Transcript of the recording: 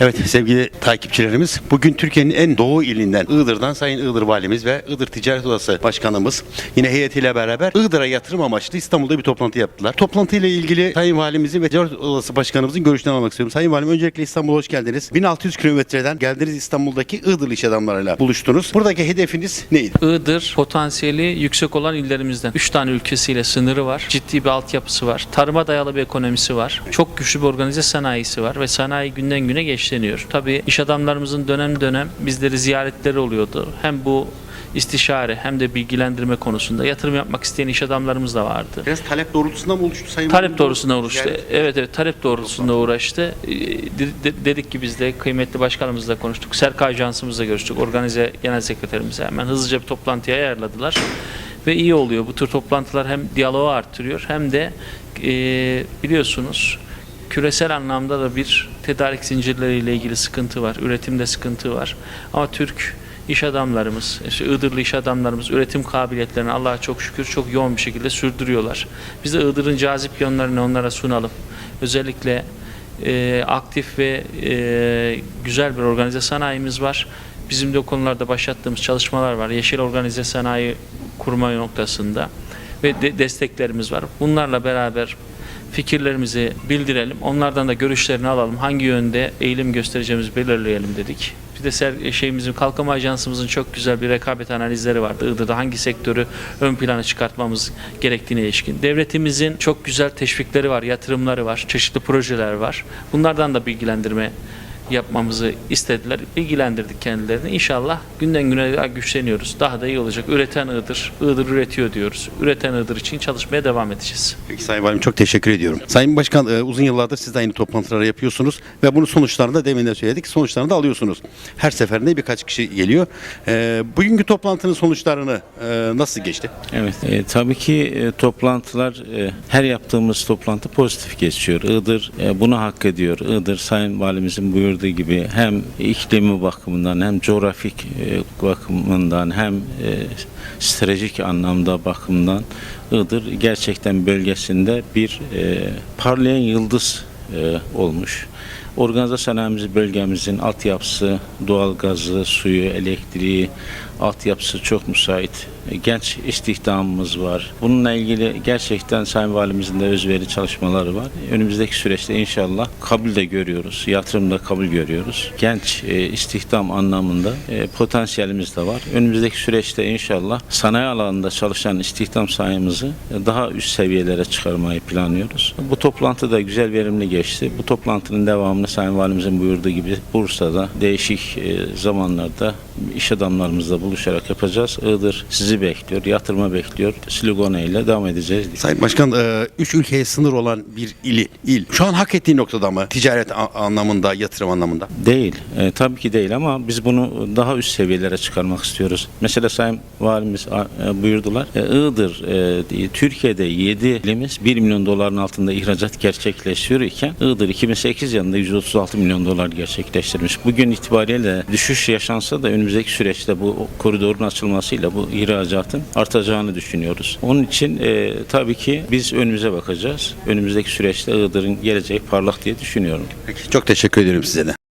Evet sevgili takipçilerimiz bugün Türkiye'nin en doğu ilinden Iğdır'dan Sayın Iğdır Valimiz ve Iğdır Ticaret Odası Başkanımız yine heyetiyle beraber Iğdır'a yatırım amaçlı İstanbul'da bir toplantı yaptılar. Toplantı ile ilgili Sayın Valimizin ve Ticaret Odası Başkanımızın görüşlerini almak istiyorum. Sayın Valim öncelikle İstanbul'a hoş geldiniz. 1600 kilometreden geldiniz İstanbul'daki Iğdırlı iş adamlarıyla buluştunuz. Buradaki hedefiniz neydi? Iğdır potansiyeli yüksek olan illerimizden. 3 tane ülkesiyle sınırı var. Ciddi bir altyapısı var. Tarıma dayalı bir ekonomisi var. Çok güçlü bir organize sanayisi var ve sanayi günden güne gençleniyor. Tabii iş adamlarımızın dönem dönem bizleri ziyaretleri oluyordu. Hem bu istişare hem de bilgilendirme konusunda yatırım yapmak isteyen iş adamlarımız da vardı. Biraz talep doğrultusunda mı oluştu Sayın Talep doğrultusunda uğraştı. Ziyaret- Evet evet talep doğrultusunda uğraştı. Ee, de- de- Dedik ki biz de kıymetli başkanımızla konuştuk. Serka Ajansımızla görüştük. Organize genel sekreterimize hemen hızlıca bir toplantıya ayarladılar. Ve iyi oluyor. Bu tür toplantılar hem diyaloğu arttırıyor hem de e, biliyorsunuz küresel anlamda da bir tedarik zincirleriyle ilgili sıkıntı var. Üretimde sıkıntı var. Ama Türk iş adamlarımız, işte Iğdırlı iş adamlarımız üretim kabiliyetlerini Allah'a çok şükür çok yoğun bir şekilde sürdürüyorlar. Biz de Iğdır'ın cazip yönlerini onlara sunalım. Özellikle e, aktif ve e, güzel bir organize sanayimiz var. Bizim de o konularda başlattığımız çalışmalar var. Yeşil organize sanayi kurma noktasında ve de- desteklerimiz var. Bunlarla beraber fikirlerimizi bildirelim. Onlardan da görüşlerini alalım. Hangi yönde eğilim göstereceğimizi belirleyelim dedik. Bir de şeyimizin kalkınma ajansımızın çok güzel bir rekabet analizleri vardı. Iğdır'da hangi sektörü ön plana çıkartmamız gerektiğine ilişkin. Devletimizin çok güzel teşvikleri var, yatırımları var, çeşitli projeler var. Bunlardan da bilgilendirme yapmamızı istediler. Bilgilendirdik kendilerini. İnşallah günden güne daha güçleniyoruz. Daha da iyi olacak. Üreten Iğdır, Iğdır üretiyor diyoruz. Üreten Iğdır için çalışmaya devam edeceğiz. Peki Sayın Valim çok teşekkür ediyorum. Sayın Başkan e, uzun yıllardır siz de aynı toplantıları yapıyorsunuz ve bunun sonuçlarını da demin de söyledik. Sonuçlarını da alıyorsunuz. Her seferinde birkaç kişi geliyor. E, bugünkü toplantının sonuçlarını e, nasıl geçti? Evet, e, tabii ki e, toplantılar, e, her yaptığımız toplantı pozitif geçiyor. Iğdır e, bunu hak ediyor. Iğdır Sayın Valimizin buyurduğu gibi hem iklimi bakımından hem coğrafik e, bakımından hem e, stratejik anlamda bakımdan Iğdır gerçekten bölgesinde bir e, parlayan yıldız olmuş. Organize sanayimiz bölgemizin altyapısı, doğalgazı, suyu, elektriği, altyapısı çok müsait. Genç istihdamımız var. Bununla ilgili gerçekten Sayın Valimizin de özveri çalışmaları var. Önümüzdeki süreçte inşallah kabul de görüyoruz. Yatırımda kabul görüyoruz. Genç e, istihdam anlamında e, potansiyelimiz de var. Önümüzdeki süreçte inşallah sanayi alanında çalışan istihdam sayımızı e, daha üst seviyelere çıkarmayı planlıyoruz. Bu toplantı da güzel verimli geçti. Bu toplantının devamını Sayın Valimizin buyurduğu gibi Bursa'da değişik e, zamanlarda iş adamlarımızla buluşarak yapacağız. Iğdır sizi bekliyor, yatırma bekliyor. Sloganıyla devam edeceğiz. Sayın Başkan, e, üç ülkeye sınır olan bir ili, il şu an hak ettiği noktada mı? Ticaret anlamında, yatırım anlamında. Değil. E, tabii ki değil ama biz bunu daha üst seviyelere çıkarmak istiyoruz. Mesela Sayın Valimiz e, buyurdular. E, Iğdır, e, Türkiye'de 7 ilimiz 1 milyon doların altında ihracat gerçekleşiyor iken Iğdır 2008 yılında 136 milyon dolar gerçekleştirmiş. Bugün itibariyle düşüş yaşansa da önümüzdeki süreçte bu koridorun açılmasıyla bu ihracatın artacağını düşünüyoruz. Onun için e, tabii ki biz önümüze bakacağız. Önümüzdeki süreçte Iğdır'ın geleceği parlak diye düşünüyorum. Peki, çok teşekkür ederim size de.